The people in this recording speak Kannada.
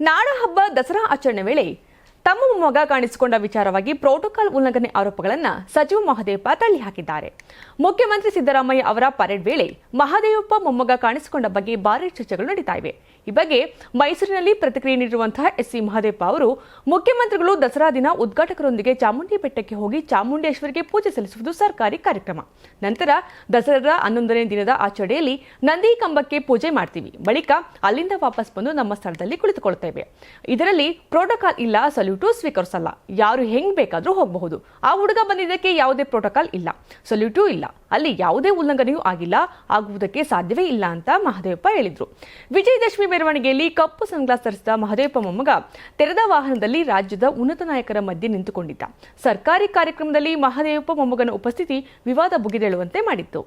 ನಾಡಹಬ್ಬ ದಸರಾ ಆಚರಣೆ ವೇಳೆ ತಮ್ಮ ಮೊಮ್ಮಗ ಕಾಣಿಸಿಕೊಂಡ ವಿಚಾರವಾಗಿ ಪ್ರೋಟೋಕಾಲ್ ಉಲ್ಲಂಘನೆ ಆರೋಪಗಳನ್ನು ಸಚಿವ ಮಹದೇವಪ್ಪ ತಳ್ಳಿಹಾಕಿದ್ದಾರೆ ಮುಖ್ಯಮಂತ್ರಿ ಸಿದ್ದರಾಮಯ್ಯ ಅವರ ಪರೇಡ್ ವೇಳೆ ಮಹದೇವಪ್ಪ ಮೊಮ್ಮಗ ಕಾಣಿಸಿಕೊಂಡ ಬಗ್ಗೆ ಭಾರೀ ಚರ್ಚೆಗಳು ನಡೀತಾ ಇವೆ. ಈ ಬಗ್ಗೆ ಮೈಸೂರಿನಲ್ಲಿ ಪ್ರತಿಕ್ರಿಯೆ ನೀಡಿರುವಂತಹ ಎಸ್ ಸಿ ಮಹದೇವಪ್ಪ ಅವರು, ಮುಖ್ಯಮಂತ್ರಿಗಳು ದಸರಾ ದಿನ ಉದ್ಘಾಟಕರೊಂದಿಗೆ ಚಾಮುಂಡಿ ಬೆಟ್ಟಕ್ಕೆ ಹೋಗಿ ಚಾಮುಂಡೇಶ್ವರಿಗೆ ಪೂಜೆ ಸಲ್ಲಿಸುವುದು ಸರ್ಕಾರಿ ಕಾರ್ಯಕ್ರಮ. ನಂತರ ದಸರಾ ಹನ್ನೊಂದನೇ ದಿನದ ಆಚರಣೆಯಲ್ಲಿ ನಂದಿ ಕಂಬಕ್ಕೆ ಪೂಜೆ ಮಾಡ್ತೀವಿ. ಬಳಿಕ ಅಲ್ಲಿಂದ ವಾಪಸ್ ಬಂದು ನಮ್ಮ ಸ್ಥಳದಲ್ಲಿ ಕುಳಿತುಕೊಳ್ತೇವೆ ಇದರಲ್ಲಿ ಪ್ರೋಟೋಕಾಲ್ ಇಲ್ಲ ಸಲ್ಯೂಟು ಸ್ವೀಕರಿಸಲ್ಲ. ಯಾರು ಹೆಂಗ್ ಬೇಕಾದರೂ ಹೋಗಬಹುದು. ಆ ಹುಡುಗ ಬಂದಿದ್ದಕ್ಕೆ ಯಾವುದೇ ಪ್ರೋಟೋಕಾಲ್ ಇಲ್ಲ. ಸಲ್ಯೂಟು ಇಲ್ಲ. ಅಲ್ಲಿ ಯಾವುದೇ ಉಲ್ಲಂಘನೆಯೂ ಆಗಿಲ್ಲ. ಆಗುವುದಕ್ಕೆ ಸಾಧ್ಯವೇ ಇಲ್ಲ ಅಂತ ಮಹದೇವಪ್ಪ ಹೇಳಿದರು. ವಿಜಯದಶಮಿ ಮೆರವಣಿಗೆಯಲ್ಲಿ ಕಪ್ಪು ಸನ್ಗ್ಲಾಸ್ ಧರಿಸಿದ ಮಹದೇವಪ್ಪ ಮೊಮ್ಮಗ ತೆರೆದ ವಾಹನದಲ್ಲಿ ರಾಜ್ಯದ ಉನ್ನತ ನಾಯಕರ ಮಧ್ಯೆ ನಿಂತುಕೊಂಡಿದ್ದ. ಸರ್ಕಾರಿ ಕಾರ್ಯಕ್ರಮದಲ್ಲಿ ಮಹದೇವಪ್ಪ ಮೊಮ್ಮಗನ ಉಪಸ್ಥಿತಿ ವಿವಾದ ಬುಗಿದೇಳುವಂತೆ ಮಾಡಿತ್ತು.